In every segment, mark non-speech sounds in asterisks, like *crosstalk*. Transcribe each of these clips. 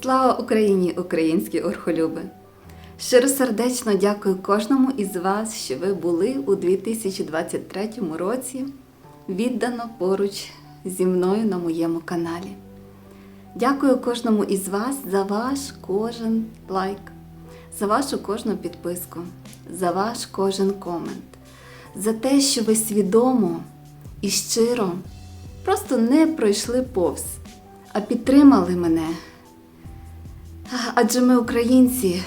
Слава Україні, українські орхолюби! Щиросердечно дякую кожному із вас, що ви були у 2023 році віддано поруч зі мною на моєму каналі. Дякую кожному із вас за ваш кожен лайк, за вашу кожну підписку, за ваш кожен комент, за те, що ви свідомо і щиро просто не пройшли повз, а підтримали мене. Адже ми українці,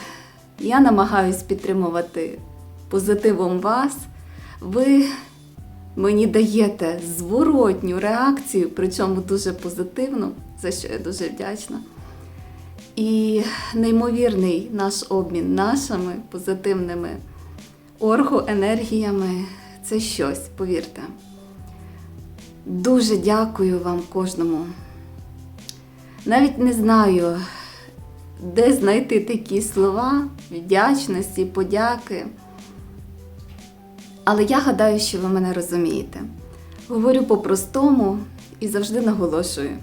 я намагаюсь підтримувати позитивом вас. Ви мені даєте зворотню реакцію, причому дуже позитивну, за що я дуже вдячна. І неймовірний наш обмін нашими позитивними оргоенергіями це щось, повірте. Дуже дякую вам кожному. Навіть не знаю, де знайти такі слова вдячності, подяки. Але я гадаю, що ви мене розумієте. Говорю по-простому і завжди наголошую: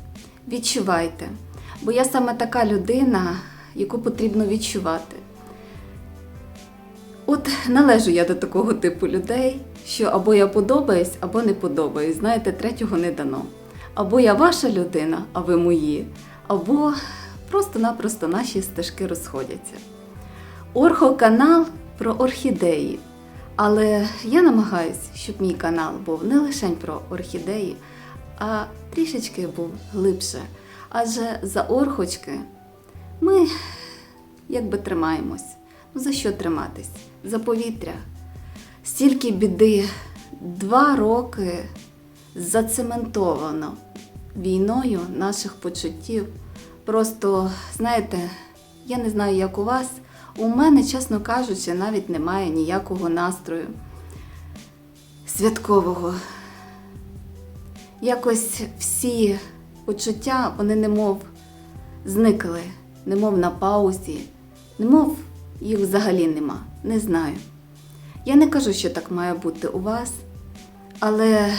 відчувайте. Бо я саме така людина, яку потрібно відчувати. От належу я до такого типу людей, що або я подобаюсь, або не подобаюсь. Знаєте, третього не дано. Або я ваша людина, а ви мої, або просто-напросто наші стежки розходяться. Орхоканал про орхідеї. Але я намагаюся, щоб мій канал був не лише про орхідеї, а трішечки був глибше. Адже за орхочки ми якби тримаємось. Ну за що триматись? За повітря. Стільки біди, два роки зацементовано війною наших почуттів. Просто, знаєте, я не знаю, як у вас. У мене, чесно кажучи, навіть немає ніякого настрою святкового. Якось всі почуття, вони немов зникли, немов на паузі, немов їх взагалі нема. Не знаю. Я не кажу, що так має бути у вас, але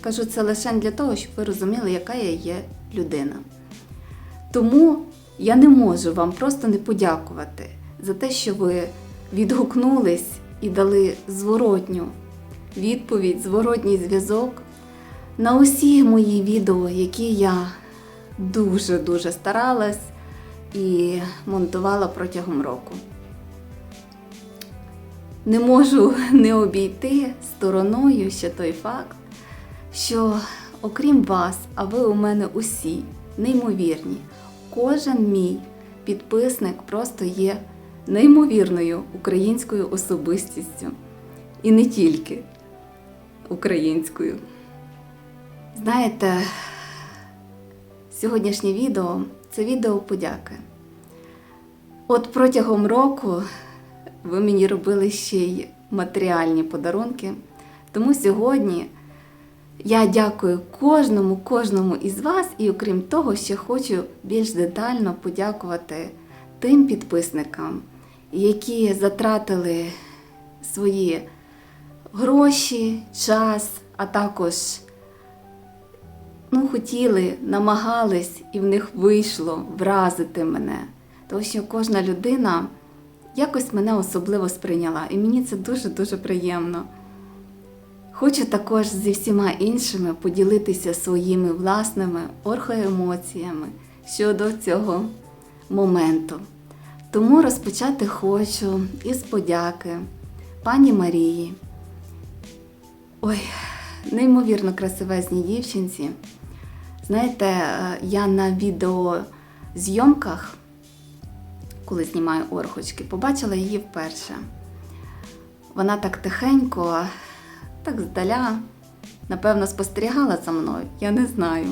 кажу це лише для того, щоб ви розуміли, яка я є людина. Тому я не можу вам просто не подякувати за те, що ви відгукнулись і дали зворотню відповідь, зворотній зв'язок на усі мої відео, які я дуже-дуже старалась і монтувала протягом року. Не можу не обійти стороною ще той факт, що окрім вас, а ви у мене усі неймовірні, кожен мій підписник просто є неймовірною українською особистістю. І не тільки українською. Знаєте, сьогоднішнє відео це відео подяки. От протягом року ви мені робили ще й матеріальні подарунки. Тому сьогодні я дякую кожному, кожному із вас, і окрім того, ще хочу більш детально подякувати тим підписникам, які затратили свої гроші, час, а також ну, хотіли, намагались, і в них вийшло вразити мене. Тому що кожна людина якось мене особливо сприйняла, і мені це дуже-дуже приємно. Хочу також зі всіма іншими поділитися своїми власними орхоемоціями щодо цього моменту. Тому розпочати хочу із подяки пані Марії. Ой, неймовірно красивезній дівчинці. Знаєте, я на відеозйомках, коли знімаю орхочки, побачила її вперше. Вона так тихенько, так здаля, напевно, спостерігала за мною, я не знаю.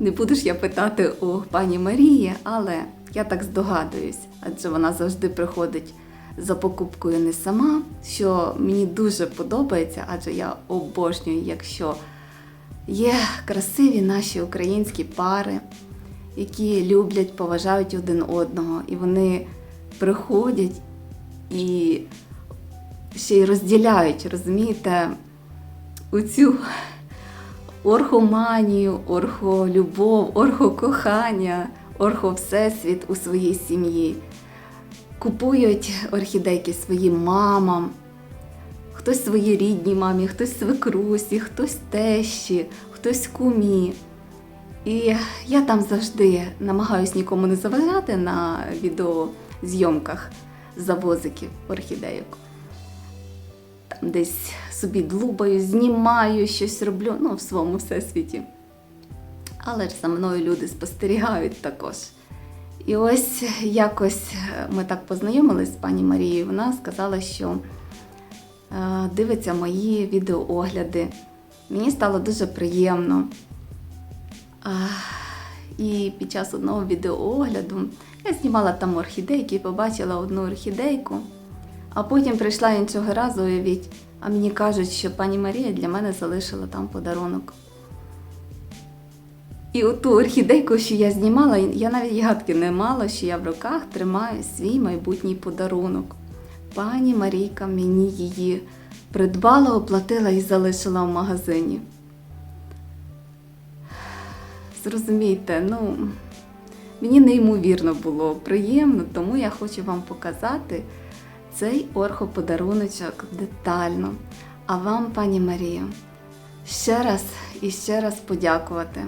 Не буду я питати у пані Марії, але я так здогадуюсь, адже вона завжди приходить за покупкою не сама, що мені дуже подобається, адже я обожнюю, якщо є красиві наші українські пари, які люблять, поважають один одного, і вони приходять і ще й розділяють, розумієте, оцю орхоманію, орхолюбов, орхокохання, орхо всесвіт у своїй сім'ї. Купують орхідейки своїм мамам, хтось своїй рідній мамі, хтось свекрусі, хтось тещі, хтось кумі. І я там завжди намагаюсь нікому не заважати на відеозйомках завозиків орхідейок. Там десь собі длубаю, знімаю, щось роблю, ну, в своєму всесвіті. Але ж за мною люди спостерігають також. І ось якось ми так познайомились з пані Марією. Вона сказала, що е, дивиться мої відеоогляди. Мені стало дуже приємно. І під час одного відеоогляду я знімала там орхідейки і побачила одну орхідейку, а потім прийшла іншого разу, уявіть, а мені кажуть, що пані Марія для мене залишила там подарунок. І оту орхідейку, що я знімала, я навіть гадки не мала, що я в руках тримаю свій майбутній подарунок. Пані Марійка мені її придбала, оплатила і залишила в магазині. Зрозумійте, ну, мені неймовірно було приємно, тому я хочу вам показати цей орхоподаруночок детально. А вам, пані Марія, ще раз і ще раз подякувати.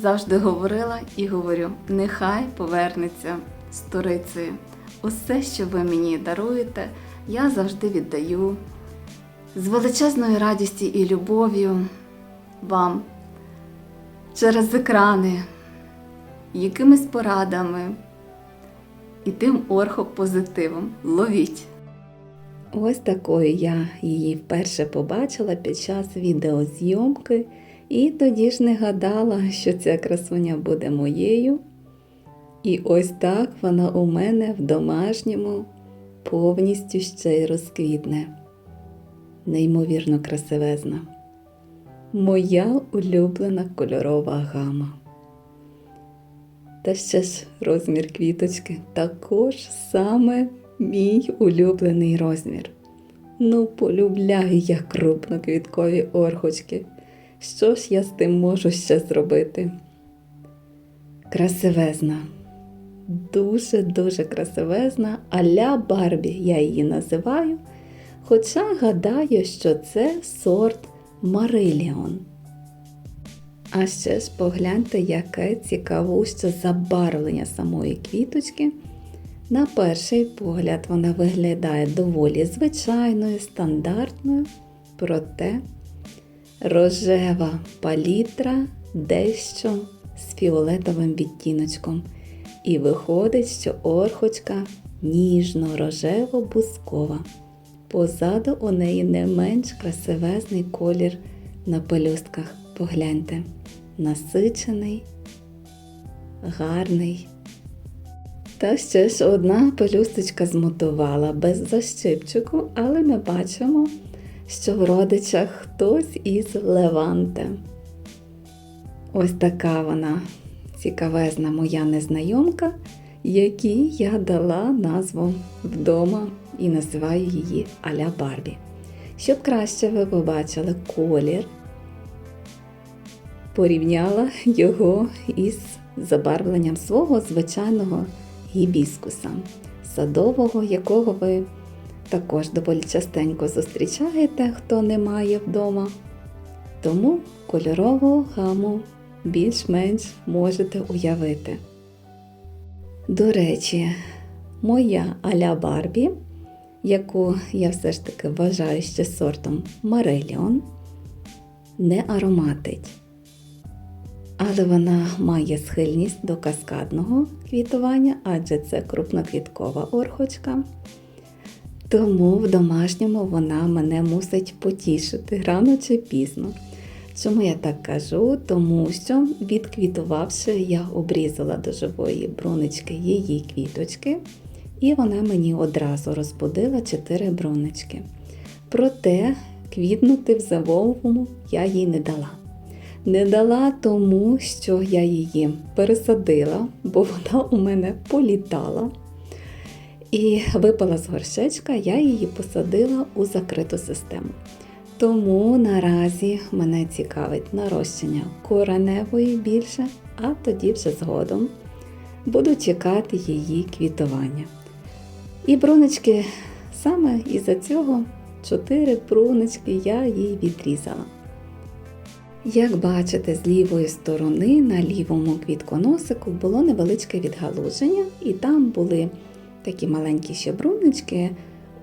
Завжди говорила і говорю: нехай повернеться з сторицею. Усе, що ви мені даруєте, я завжди віддаю з величезною радістю і любов'ю вам через екрани, якимись порадами і тим орхопозитивом. Ловіть! Ось такою я її вперше побачила під час відеозйомки, і тоді ж не гадала, що ця красуня буде моєю. І ось так вона у мене в домашньому повністю ще й розквітне. Неймовірно красивезна. Моя улюблена кольорова гама. Та ще ж розмір квіточки також саме мій улюблений розмір. Ну, полюбляю я крупноквіткові орхочки. Що ж я з тим можу ще зробити? Красивезна. Дуже-дуже красивезна, а-ля Барбі я її називаю. Хоча гадаю, що це сорт Мариліон. А ще ж погляньте, яке цікавуще забарвлення самої квіточки. На перший погляд вона виглядає доволі звичайною, стандартною, проте рожева палітра дещо з фіолетовим відтіночком. І виходить, що орхочка ніжно-рожево-бускова. Позаду у неї не менш красивезний колір на пелюстках. Погляньте, насичений, гарний. Та ще ж одна пелюсточка змутувала без защипчику, але ми бачимо, що в родичах хтось із Леванте. Ось така вона цікавезна моя незнайомка, якій я дала назву вдома і називаю її Аля Барбі. Щоб краще ви побачили колір, порівняла його із забарвленням свого звичайного гібіскуса, садового, якого ви також доволі частенько зустрічаєте, хто не має вдома. Тому кольорову гаму більш-менш можете уявити. До речі, моя Аля Барбі, яку я все ж таки вважаю ще сортом Мареліон, не ароматить. Але вона має схильність до каскадного квітування, адже це крупноквіткова орхочка. Тому в домашньому вона мене мусить потішити рано чи пізно. Чому я так кажу? Тому що, відквітувавши, я обрізала до живої брунички її квіточки, і вона мені одразу розбудила 4 брунички. Проте квітнути в завовому я їй не дала. Не дала тому, що я її пересадила, бо вона у мене політала. І випала з горшечка, я її посадила у закриту систему. Тому наразі мене цікавить нарощення кореневої більше, а тоді вже згодом буду чекати її квітування. І бруночки саме із-за цього чотири бруночки я їй відрізала. Як бачите, з лівої сторони на лівому квітконосику було невеличке відгалуження, і там були такі маленькі ще бруночки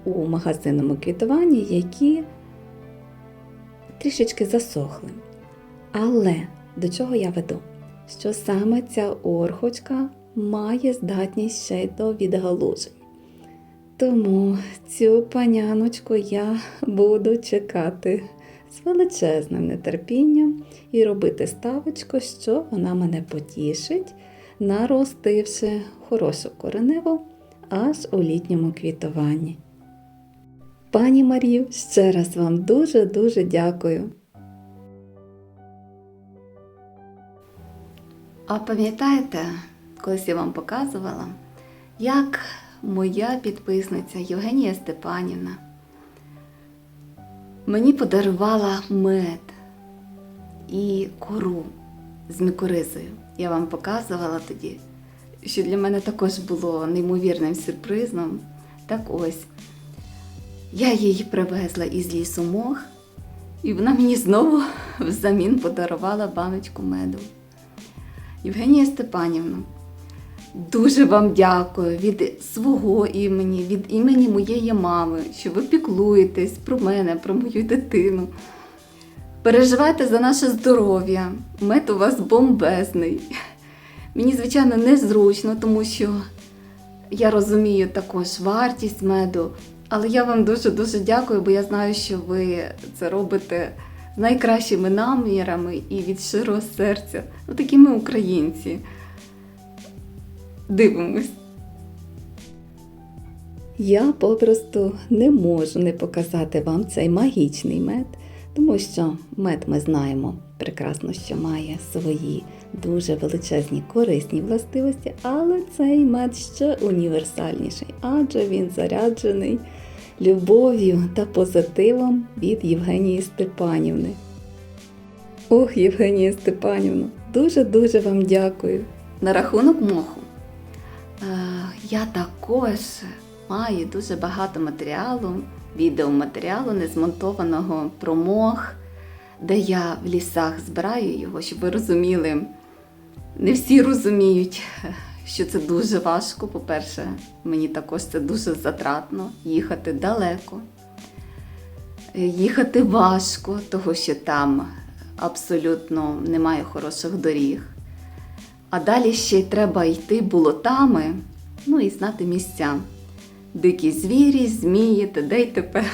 у магазинному квітуванні, які трішечки засохли. Але до чого я веду? Що саме ця орхочка має здатність ще й до відгалужень. Тому цю паняночку я буду чекати величезним нетерпінням і робити ставочку, що вона мене потішить, наростивши хорошу кореневу аж у літньому квітуванні. Пані Марію, ще раз вам дуже-дуже дякую. А пам'ятаєте, колись я вам показувала, як моя підписниця Євгенія Степанівна мені подарувала мед і кору з мікоризою. Я вам показувала тоді, що для мене також було неймовірним сюрпризом. Так ось, я її привезла із лісу мох, і вона мені знову *laughs* взамін подарувала баночку меду. Євгенія Степанівна, дуже вам дякую від свого імені, від імені моєї мами, що ви піклуєтесь про мене, про мою дитину. Переживайте за наше здоров'я. Мед у вас бомбезний. Мені, звичайно, незручно, тому що я розумію також вартість меду, але я вам дуже-дуже дякую, бо я знаю, що ви це робите з найкращими намірами і від щирого серця. Ну, такі ми українці. Дивимось. Я попросту не можу не показати вам цей магічний мед, тому що мед ми знаємо прекрасно, що має свої дуже величезні корисні властивості, але цей мед ще універсальніший, адже він заряджений любов'ю та позитивом від Євгенії Степанівни. Ох, Євгенія Степанівна, дуже-дуже вам дякую. На рахунок моху. Я також маю дуже багато матеріалу, відеоматеріалу незмонтованого про мох, де я в лісах збираю його, щоб ви розуміли. Не всі розуміють, що це дуже важко. По-перше, мені також це дуже затратно їхати далеко. Їхати важко, тому що там абсолютно немає хороших доріг. А далі ще й треба йти болотами, ну і знати місця. Дикі звірі, змії, т.д. й т.п.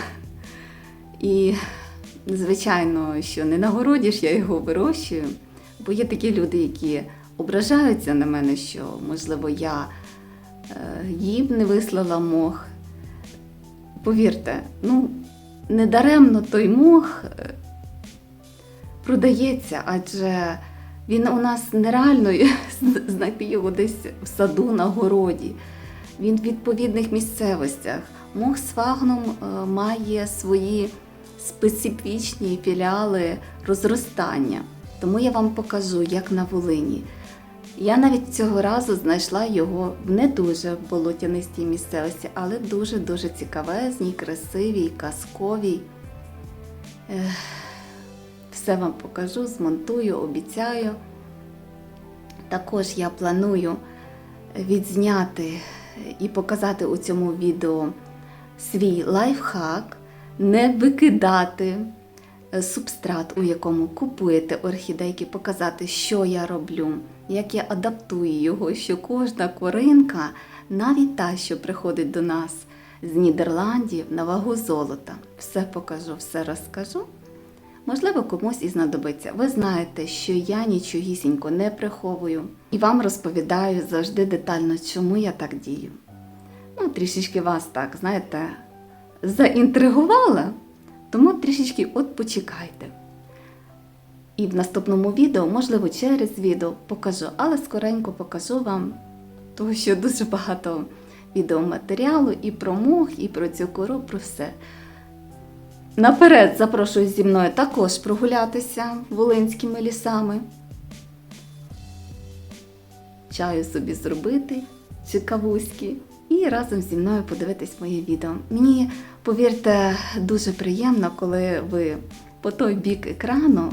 І, звичайно, що не на городі ж я його вирощую, бо є такі люди, які ображаються на мене, що, можливо, я е, їм не вислала мох. Повірте, ну, недаремно той мох е, продається, адже він у нас нереально знайти його десь в саду на городі. Він в відповідних місцевостях. Мох з фагном е, має свої специфічні філіали розростання. Тому я вам покажу, як на Волині. Я навіть цього разу знайшла його в не дуже болотянистій місцевості, але дуже-дуже цікавезній, красивій, казковій. Ех, Все вам покажу, змонтую, обіцяю. Також я планую відзняти і показати у цьому відео свій лайфхак, не викидати субстрат, у якому купуєте орхідейки, показати, що я роблю, як я адаптую його, що кожна коринка, навіть та, що приходить до нас з Нідерландів на вагу золота. Все покажу, все розкажу. Можливо, комусь і знадобиться. Ви знаєте, що я нічогісінько не приховую і вам розповідаю завжди детально, чому я так дію. Ну, трішечки вас так, знаєте, заінтригувала, тому трішечки от почекайте. І в наступному відео, можливо, через відео покажу, але скоренько покажу вам, тому що дуже багато відеоматеріалу і про мох, і про цю кору, про все. Наперед запрошую зі мною також прогулятися волинськими лісами. чаю собі зробити чи кавуськи і разом зі мною подивитись моє відео. Мені, повірте, дуже приємно, коли ви по той бік екрану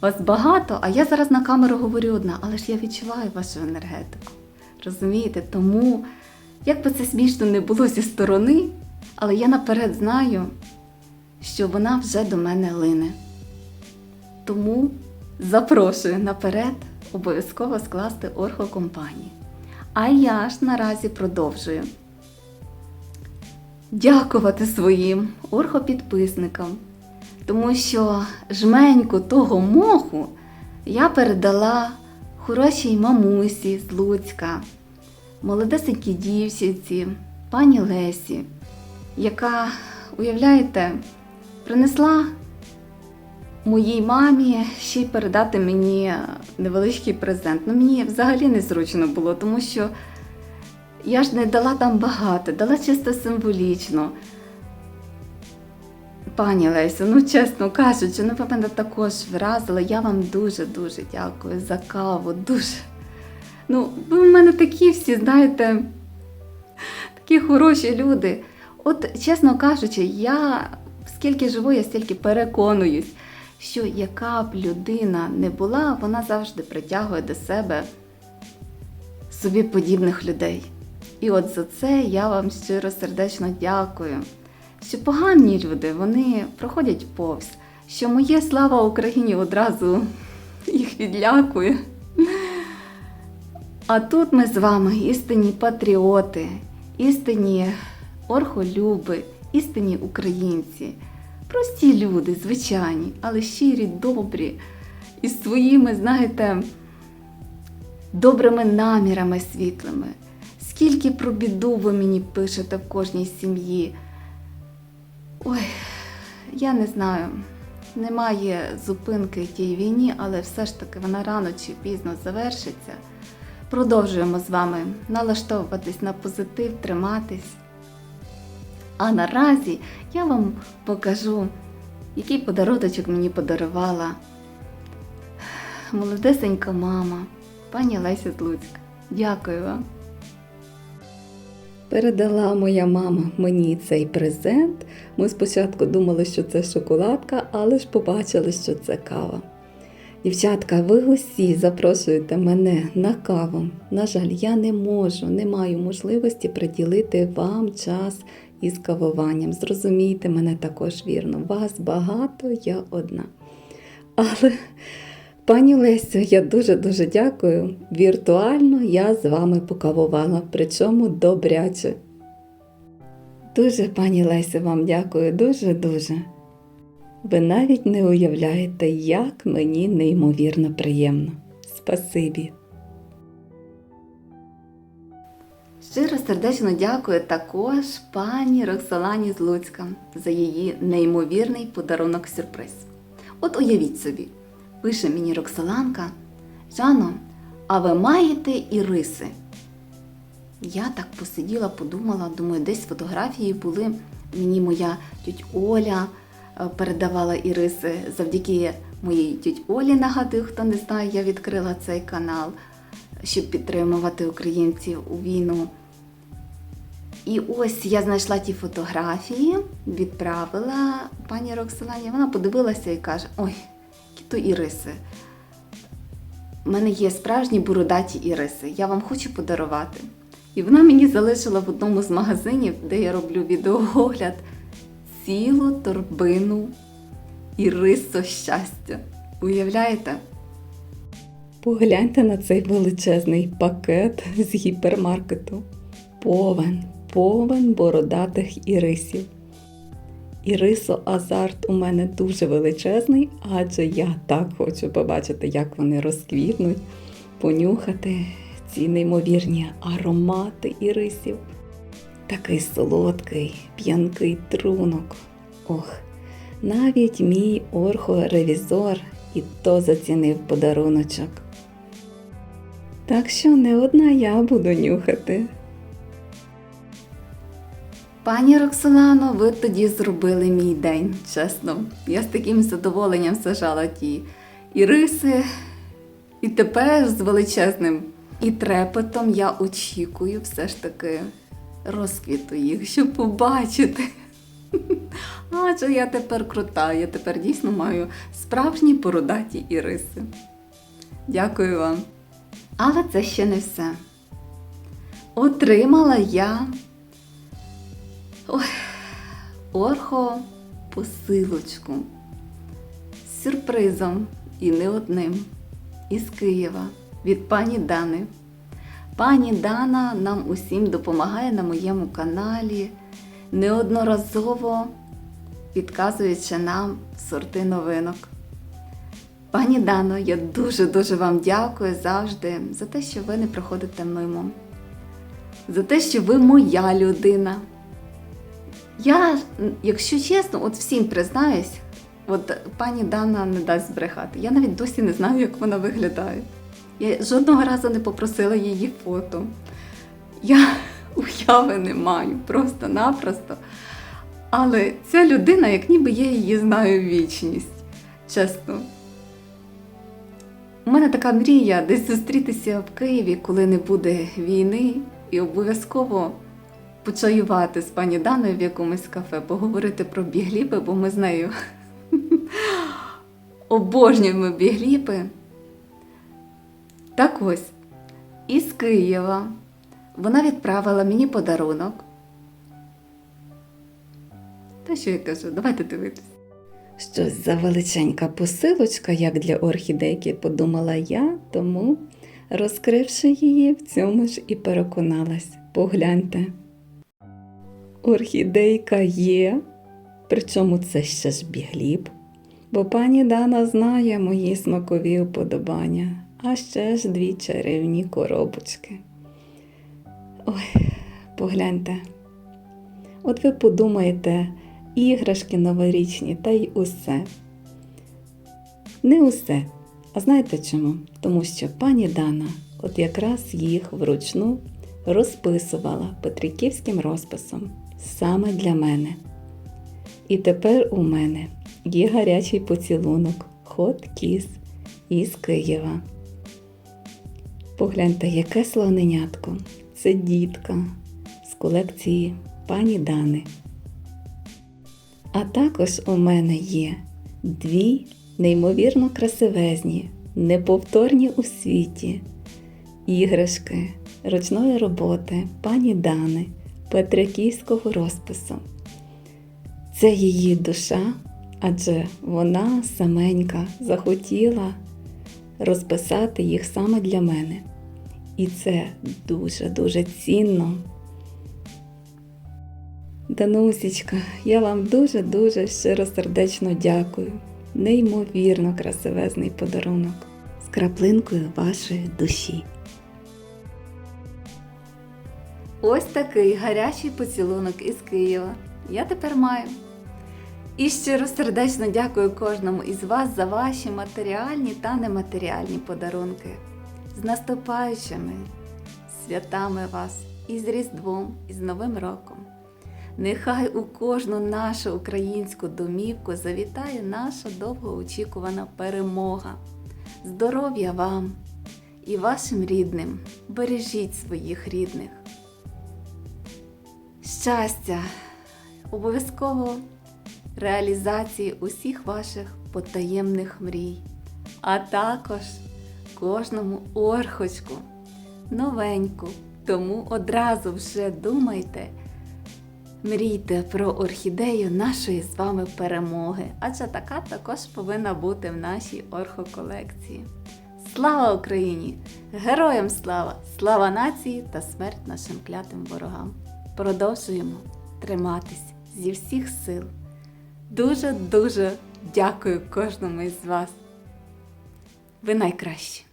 вас багато, а я зараз на камеру говорю одна, але ж я відчуваю вашу енергетику. Розумієте? Тому, як би це смішно не було зі сторони, але я наперед знаю, що вона вже до мене лине. Тому запрошую наперед обов'язково скласти орхокомпанії. А я ж наразі продовжую дякувати своїм орхопідписникам, тому що жменьку того моху я передала хорошій мамусі з Луцька, молодесенькій дівчинці, пані Лесі, яка, уявляєте, принесла моїй мамі ще й передати мені невеличкий презент. Ну, мені взагалі незручно було, тому що я ж не дала там багато, дала чисто символічно. Пані Лесю, ну чесно кажучи, ну ви мене також вразили. Я вам дуже-дуже дякую за каву. Дуже. Ну, ви в мене такі всі, знаєте, такі хороші люди. От, чесно кажучи, я скільки живу, я стільки переконуюсь, що яка б людина не була, вона завжди притягує до себе собі подібних людей. І от за це я вам щиро сердечно дякую. Що погані люди вони проходять повз, що моє слава Україні одразу їх відлякує. А тут ми з вами істинні патріоти, істинні орхолюби, істинні українці, прості люди, звичайні, але щирі, добрі, і своїми, знаєте, добрими намірами світлими. Скільки про біду ви мені пишете в кожній сім'ї. Ой, я не знаю. Немає зупинки тій війні, але все ж таки вона рано чи пізно завершиться. Продовжуємо з вами налаштовуватись на позитив, триматись. А наразі я вам покажу, який подаруночок мені подарувала молодесенька мама, пані Леся Злуцька. Дякую вам. Передала моя мама мені цей презент. Ми спочатку думали, що це шоколадка, але ж побачили, що це кава. Дівчатка, ви усі запрошуєте мене на каву. На жаль, я не можу, не маю можливості приділити вам час із кавуванням. Зрозумійте мене також вірно. Вас багато, я одна. Але, пані Лесю, я дуже-дуже дякую. Віртуально я з вами покавувала, причому добряче. Дуже, пані Лесю, вам дякую, дуже-дуже. Ви навіть не уявляєте, як мені неймовірно приємно. Спасибі. Щиро сердечно дякую також пані Роксолані з Луцька за її неймовірний подарунок сюрприз. От уявіть собі, пише мені Роксоланка, Жано, а ви маєте іриси? Я так посиділа, подумала, думаю, десь фотографії були. Мені моя тють Оля е, передавала іриси. Завдяки моїй тють Олі, нагадую, хто не знає, я відкрила цей канал, щоб підтримувати українців у війну. І ось я знайшла ті фотографії, відправила пані Роксолані. Вона подивилася і каже: Ой, які то іриси. У мене є справжні бородаті іриси, я вам хочу подарувати. І вона мені залишила в одному з магазинів, де я роблю відеоогляд, цілу торбину ірисо щастя. Уявляєте? Погляньте на цей величезний пакет з гіпермаркету. Повен, повен бородатих ірисів. Ірисо азарт у мене дуже величезний, адже я так хочу побачити, як вони розквітнуть, понюхати ці неймовірні аромати ірисів. Такий солодкий, п'янкий трунок. Ох, навіть мій орхоревізор і то зацінив подаруночок. Так що не одна я буду нюхати. Пані Роксолано, ви тоді зробили мій день, чесно. Я з таким задоволенням сажала ті іриси, і тепер з величезним І трепетом я очікую все ж таки розквіту їх, щоб побачити. *laughs* Адже я тепер крута, я тепер дійсно маю справжні породаті іриси. Дякую вам. Але це ще не все. Отримала я ой, орхо посилочку з сюрпризом і не одним із Києва від пані Дани. Пані Дана нам усім допомагає на моєму каналі, неодноразово підказуючи нам сорти новинок. Пані Дано, я дуже-дуже вам дякую завжди за те, що ви не проходите мимо, за те, що ви моя людина. Я, якщо чесно, от всім признаюсь, от пані Дана не дасть збрехати. Я навіть досі не знаю, як вона виглядає. Я жодного разу не попросила її фото. Я *laughs* уяви не маю, просто-напросто. Але ця людина, як ніби я її знаю вічність. Чесно. У мене така мрія десь зустрітися в Києві, коли не буде війни, і обов'язково почаювати з пані Даною в якомусь кафе, поговорити про бігліпи, бо ми з нею *laughs* обожнюємо бігліпи. Так ось, із Києва вона відправила мені подарунок. Та що я кажу, давайте дивитись. Щось за величенька посилочка, як для орхідейки, подумала я, тому, розкривши її, в цьому ж і переконалась. Погляньте. Орхідейка є, причому це ще ж бігліб, бо пані Дана знає мої смакові уподобання, а ще ж дві чарівні коробочки. Ой, погляньте. От ви подумаєте, іграшки новорічні та й усе. Не усе. А знаєте чому? Тому що пані Дана от якраз їх вручну розписувала петриківським розписом саме для мене. І тепер у мене є гарячий поцілунок Хот Кіс із Києва. Погляньте, яке слоненятко. Це дітка з колекції пані Дани. А також у мене є дві неймовірно красивезні, неповторні у світі іграшки ручної роботи пані Дани Петриківського розпису. Це її душа, адже вона саменька захотіла розписати їх саме для мене. І це дуже-дуже цінно. Данусічка, я вам дуже-дуже щиро сердечно дякую. Неймовірно красивезний подарунок з краплинкою вашої душі. Ось такий гарячий поцілунок із Києва. Я тепер маю. І щиро сердечно дякую кожному із вас за ваші матеріальні та нематеріальні подарунки. З наступаючими святами вас і з Різдвом, і з Новим роком. Нехай у кожну нашу українську домівку завітає наша довгоочікувана перемога. Здоров'я вам і вашим рідним. Бережіть своїх рідних. Щастя, обов'язково реалізації усіх ваших потаємних мрій, а також кожному орхочку новеньку. Тому одразу вже думайте. Мрійте про орхідею нашої з вами перемоги, адже така також повинна бути в нашій орхоколекції. Слава Україні! Героям слава! Слава нації та смерть нашим клятим ворогам! Продовжуємо триматись зі всіх сил. Дуже-дуже дякую кожному із вас. Ви найкращі!